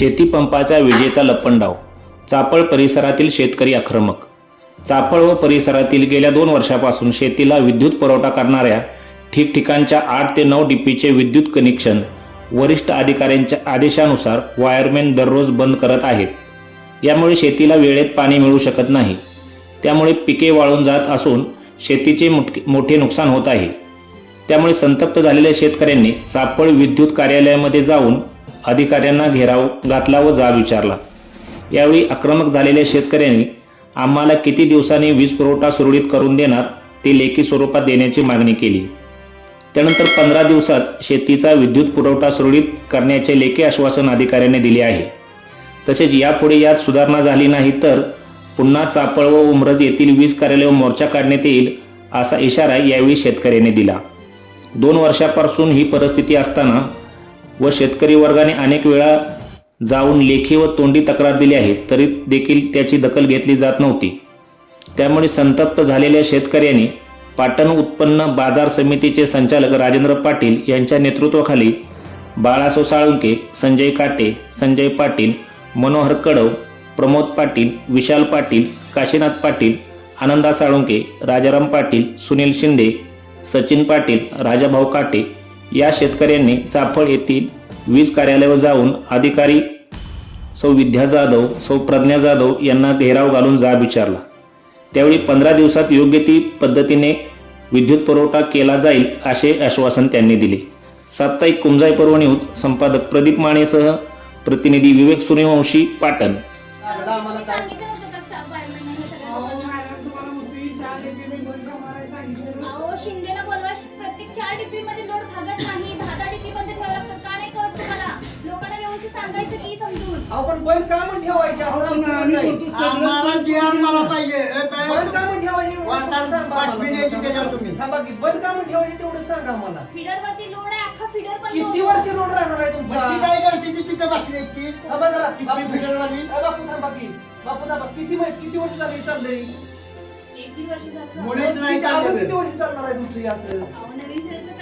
शेतीपंपाचा विजेचा लपंडाव चापळ परिसरातील शेतकरी आक्रमक. चापळ व परिसरातील गेल्या दोन वर्षापासून शेतीला विद्युत पुरवठा करणाऱ्या ठिकठिकाणच्या आठ ते नऊ डीपीचे विद्युत कनेक्शन वरिष्ठ अधिकाऱ्यांच्या आदेशानुसार वायरमॅन दररोज बंद करत आहेत. यामुळे शेतीला वेळेत पाणी मिळू शकत नाही. त्यामुळे पिके वाळून जात असून शेतीचे मोठे नुकसान होत आहे. त्यामुळे संतप्त झालेल्या शेतकऱ्यांनी चापळ विद्युत कार्यालयामध्ये जाऊन अधिकाऱ्यांना घेराव घातला व जाब विचारला. यावेळी आक्रमक झालेल्या शेतकऱ्यांनी आम्हाला किती दिवसांनी वीज पुरवठा सुरळीत करून देणार ते लेखी स्वरूपात देण्याची मागणी केली. त्यानंतर पंधरा दिवसात शेतीचा विद्युत पुरवठा सुरळीत करण्याचे लेखी आश्वासन अधिकाऱ्यांनी दिले आहे. तसेच यापुढे यात सुधारणा झाली नाही तर पुन्हा चापळ व उमरज येथील वीज कार्यालय मोर्चा काढण्यात येईल असा इशारा यावेळी शेतकऱ्यांनी दिला. दोन वर्षापासून ही परिस्थिती असताना व शेतकरी वर्गाने अनेक वेळा जाऊन लेखी व तोंडी तक्रार दिली आहे तरी देखील त्याची दखल घेतली जात नव्हती. त्यामुळे संतप्त झालेल्या शेतकऱ्यांनी पाटण उत्पन्न बाजार समितीचे संचालक राजेंद्र पाटील यांच्या नेतृत्वाखाली बाळासो साळुंके संजय काटे संजय पाटील मनोहर कडव प्रमोद पाटील विशाल पाटील काशीनाथ पाटील आनंदा साळुंके राजाराम पाटील सुनील शिंदे सचिन पाटील राजाभाऊ काटे या शेतकऱ्यांनी चाफळ येथील वीज कार्यालयावर जाऊन अधिकारी सौ विद्या जाधव सौ प्रज्ञा जाधव यांना घेराव घालून जाब विचारला. त्यावेळी पंधरा दिवसात योग्य ती पद्धतीने विद्युत पुरवठा केला जाईल असे आश्वासन त्यांनी दिले. साप्ताहिक कुंजाई पर्व न्यूज संपादक प्रदीप मानेसह प्रतिनिधी विवेक सूर्यवंशी पाटण. सांगितलं बोलवा प्रत्येक चार डिपी मध्ये लोड भागत समजून अहो, पण बंद का म्हणून ठेवायचे असं आमचं म्हणणं आहे. आम्हाला जी मला टाका. पाहिजे ए, बे- बंद का म्हणून ठेवायचे एवढं वार्ता- सांगा बातमी आम्हाला. द्यायची त्याच्यावर तुम्ही. थांबा की, बंद का म्हणून ठेवायचे तेवढं सांगा आम्हाला फीडर वरती लोड आहे अख्खा फीडर पण किती लोड वर्ष लोड राहणार आहे मग ती तुमचा काय करते ती तिथं बसली ती थांबा जरा किती बापू फिटरवाली? ए, बापू थांबा की बापू थांबा किती किती वर्ष झाली चाललंय एक दीड वर्ष झालं मुळेच नाही किती- अजून. किती वर्ष चालणार आहे तुमचं हे असं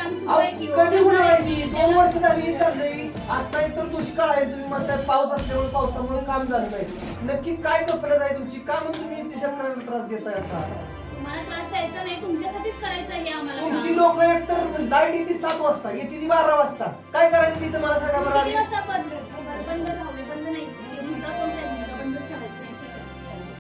कधी होणार ती? दोन वर्ष झाली चाललंय आता एक तर दुष्काळ आहे तुम्ही म्हणताय पाऊस असल्यामुळे पावसामुळे काम झालं नाही नक्की काय गफलत आहे तुमची? का मग तुम्ही शेतकऱ्यांना त्रास देताय असा? तुम्हाला त्रास द्यायचा नाही तुमच्यासाठीच करायचं हे आम्हाला तुमची. लोक एक तर लाइट येते सात वाजता येते ती बारा वाजता. काय करायचं तिथं? मला सांगा बरं किती आधी? वाजता बंद बंद